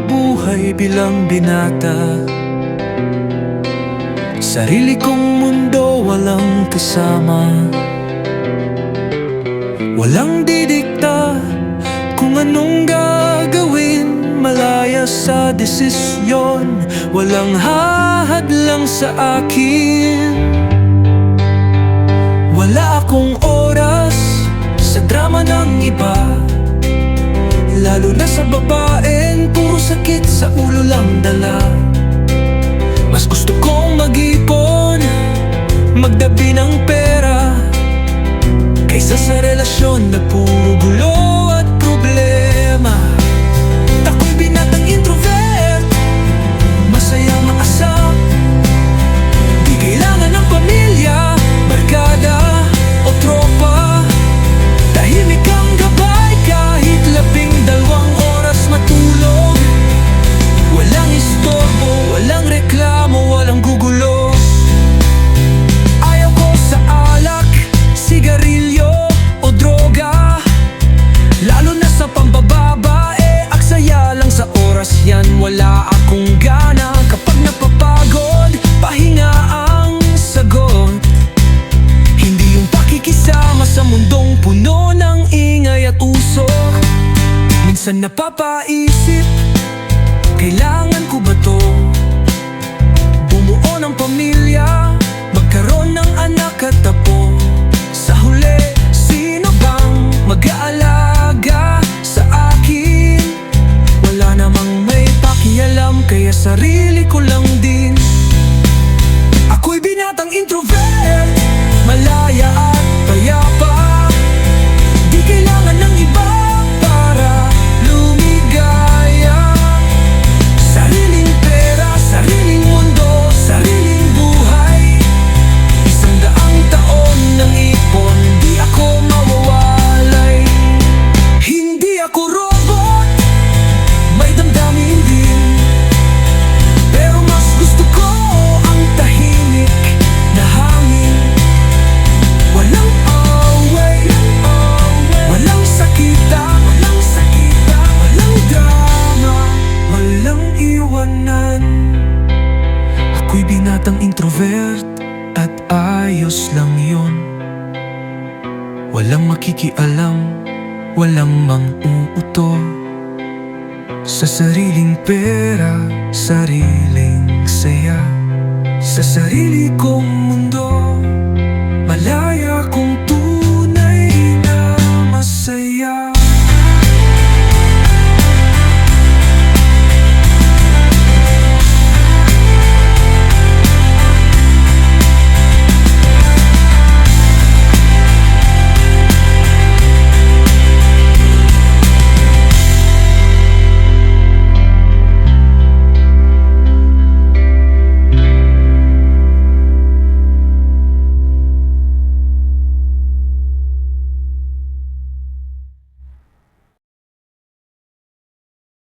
buhay bilang binata. Sarili kong mundo walang kasama. Walang didikta kung anong gagawin. Malaya sa desisyon Walang hahadlang sa akin. Wala akong oras sa drama ng iba Lalo na sa sakit sa ulo lang dala. Mas gusto kong mag-ipon Magdabi ng pera Kaysa sa relasyon na puro gulo at problema Minsan napapaisip, kailangan ko ba to? Bumuo ng pamilya, magkaroon ng anak at apo Sa huli, sino bang mag-aalaga sa akin? Wala namang may pakialam, kaya sarili ko lang din Ako'y binatang introvert introvert at ayos lang yun. Walang makikialam, walang mang-uuto sa sariling pera, sariling saya Sa sarili kong mundo